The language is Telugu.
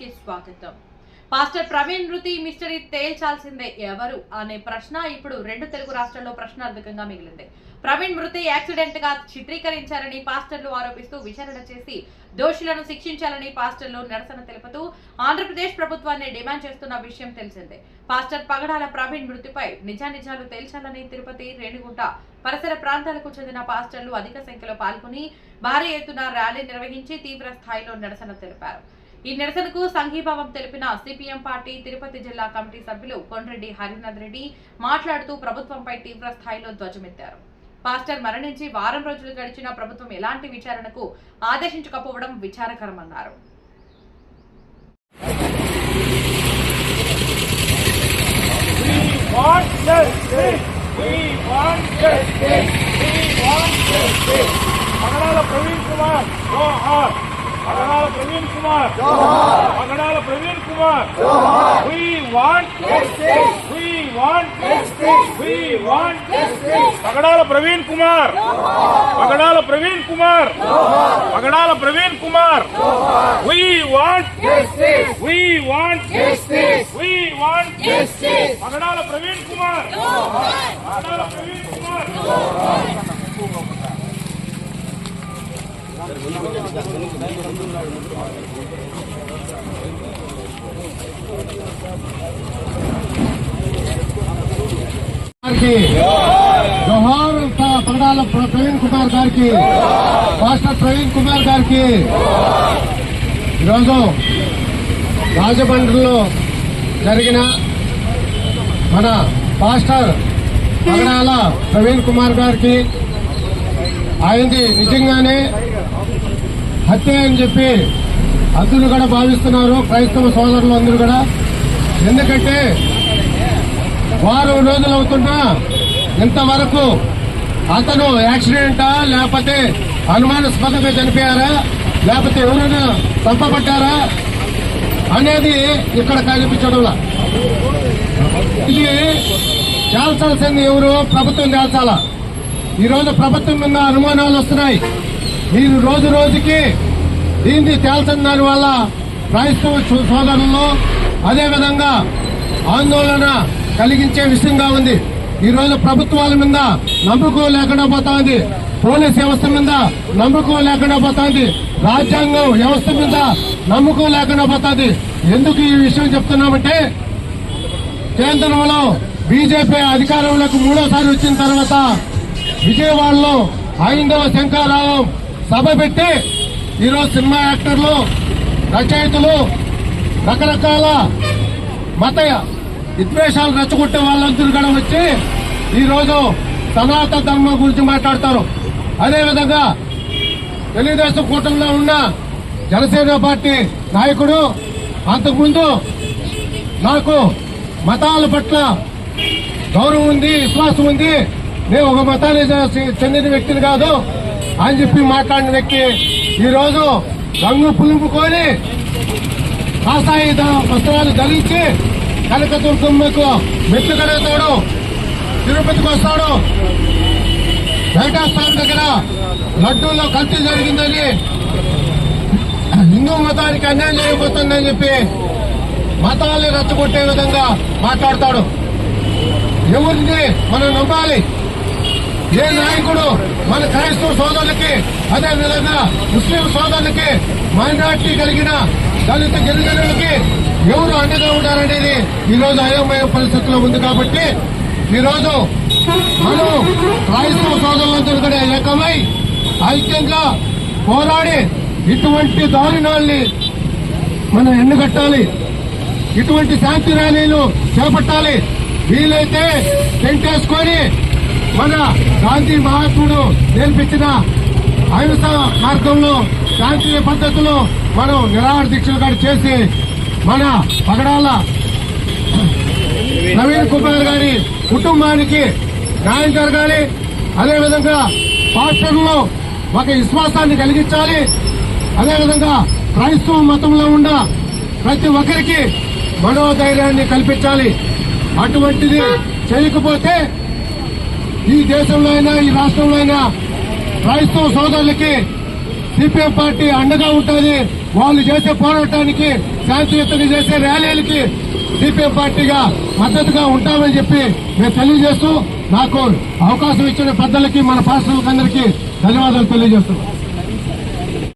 స్వాగతం. పాస్టర్ ప్రవీణ్ మృతి మిస్టరీ తేల్చాల్సిందే ఎవరు అనే ప్రశ్న ఇప్పుడు రెండు తెలుగు రాష్ట్రాల్లో ప్రశ్నార్థకంగా మిగిలింది. ప్రవీణ్ మృతి యాక్సిడెంట్గా చిత్రీకరించారని పాస్టర్లు ఆరోపిస్తూ విచారణ చేసి దోషులను శిక్షించాలని పాస్టర్లు నిరసన తెలుపుతూ ఆంధ్రప్రదేశ్ ప్రభుత్వాన్ని డిమాండ్ చేస్తున్న విషయం తెలిసిందే. పాస్టర్ పగడాల ప్రవీణ్ మృతిపై నిజానిజాలు తేల్చాలని తిరుపతి రేణిగుంట పరిసర ప్రాంతాలకు చెందిన పాస్టర్లు అధిక సంఖ్యలో పాల్గొని భారీ ఎత్తున ర్యాలీ నిర్వహించి తీవ్ర స్థాయిలో నిరసన తెలిపారు. ఈ నిరసనకు సంఘీభావం తెలిపిన సిపిఎం పార్టీ తిరుపతి జిల్లా కమిటీ సభ్యులు కొండ్రెడ్డి హరినాథ్ రెడ్డి మాట్లాడుతూ ప్రభుత్వంపై తీవ్ర స్థాయిలో ధ్వజమెత్తారు. పాస్టర్ మరణించి వారం రోజులు గడిచిన ప్రభుత్వం ఎలాంటి విచారణకు ఆదేశించకపోవడం విచారకరమన్నారు. ప్రవీణ్ కుమార్ జోహార్ పగడాల ప్రవీణ్ కుమార్ జోహార్ పగడాల ప్రవీణ్ కుమార్ జోహార్ we want justice. we want justice. we want justice. Pagadala Praveen Kumar Pagadala Praveen Kumar Pagadala Praveen Kumar we want justice. we want justice. we want justice. పగడాల ప్రవీణ్ కుమార్ పగడాల ప్రవీణ్ కుమార్ గారికి జోహార్ పగడాల ప్రవీణ్ కుమార్ గారికి మాస్టర్ ప్రవీణ్ కుమార్ గారికి ఈరోజు రాజమండ్రిలో జరిగిన మన మాస్టర్ పగడాల ప్రవీణ్ కుమార్ గారికి ఆయనది నిజంగానే హత్య అని చెప్పి అందరూ కూడా భావిస్తున్నారు. క్రైస్తవ సోదరులు అందరూ కూడా. ఎందుకంటే వారం రోజులు అవుతున్నా ఇంతవరకు అతను యాక్సిడెంటా లేకపోతే అనుమానాస్పదంగా చనిపోయారా లేకపోతే ఎవరైనా చంపబడ్డారా అనేది ఇక్కడ కనిపించడంలా. ఇది తేల్చాల్సింది ఎవరు? ప్రభుత్వం తేల్చాలా ఈరోజు ప్రభుత్వం మీద అనుమానాలు వస్తున్నాయి. మీరు రోజు రోజుకి దీన్ని తేల్చిన దాని వల్ల క్రైస్తవ సోదరుల్లో అదేవిధంగా ఆందోళన కలిగించే విషయంగా ఉంది. ఈ రోజు ప్రభుత్వాల మీద నమ్మకం లేకుండా పోతా ఉంది. పోలీస్ వ్యవస్థ మీద నమ్మకం లేకుండా పోతుంది రాజ్యాంగం వ్యవస్థ మీద నమ్మకం లేకుండా పోతుంది ఎందుకు ఈ విషయం చెప్తున్నామంటే కేంద్రంలో బీజేపీ అధికారంలోకి మూడోసారి వచ్చిన తర్వాత విజయవాడలో ఐదవ శంకారావం సభ పెట్టి ఈరోజు సినిమా యాక్టర్లు రచయితలు రకరకాల మత విద్వేషాలు రెచ్చగొట్టే వాళ్ళందరూ కూడా వచ్చి ఈరోజు సనాతన ధర్మం గురించి మాట్లాడతారు. అదేవిధంగా తెలుగుదేశం కూటమిలో ఉన్న జనసేన పార్టీ నాయకుడు అంతకుముందు నాకు మతాల పట్ల గౌరవం ఉంది విశ్వాసం ఉంది. నేను ఒక మతానికి చెందిన వ్యక్తిని కాదు. అని చెప్పి మాట్లాడిన వ్యక్తి ఈరోజు రంగు పులుపుకొని కాసాయి వస్త్రాలు ధరించి కనకదుర్గమ్మకు మెట్లు కడుగుతాడు. తిరుపతికి వస్తాడు. బయటాస్థానం దగ్గర లడ్డూలో కల్తీ జరిగిందని హిందూ మతానికి అన్యాయం చేయబోతుందని చెప్పి మతాల్ని రచ్చగొట్టే విధంగా మాట్లాడతాడు. ఎవరిని మనం నమ్మాలి? ఏ నాయకుడు మన క్రైస్తవ సోదరులకి అదే విధంగా ముస్లిం సోదరులకి మైనార్టీ కలిగిన దళిత గిరిజనులకి ఎవరు అండగా ఉంటారనేది ఈ రోజు అయోమయ పరిస్థితిలో ఉంది కాబట్టి ఈరోజు మనం క్రైస్తవ సోదరులందరూ కూడా ఏకమై ఐక్యంగా పోరాడి ఇటువంటి దారుణాల్ని మనం ఎండగట్టాలి ఇటువంటి శాంతి ర్యాలీలు చేపట్టాలి. వీలైతే టెంట్ వేసుకొని మన గాంధీ మహాత్ముడు నేర్పించిన అహింస మార్గంలో శాంతి పద్ధతిలో మనం నిరాహార దీక్షలు కూడా చేసి మన పగడాల నవీన్ కుమార్ గారి కుటుంబానికి న్యాయం జరగాలి. అదేవిధంగా పాస్టర్లో ఒక విశ్వాసాన్ని కలిగించాలి. అదేవిధంగా క్రైస్తవ మతంలో ఉన్న ప్రతి ఒక్కరికి మనోధైర్యాన్ని కల్పించాలి. అటువంటిది చేయకపోతే ఈ దేశంలో అయినా ఈ రాష్ట్రంలో అయినా క్రైస్తవ సోదరులకి సిపిఎం పార్టీ అండగా ఉంటుంది. వాళ్ళు చేసే పోరాటానికి శాంతియుతంగా చేసే ర్యాలీలకి సిపిఎం పార్టీగా మద్దతుగా ఉంటామని చెప్పి మేము తెలియజేస్తూ నాకు అవకాశం ఇచ్చిన పెద్దలకి మన పాస్టర్లకి అందరికీ ధన్యవాదాలు తెలియజేస్తున్నాం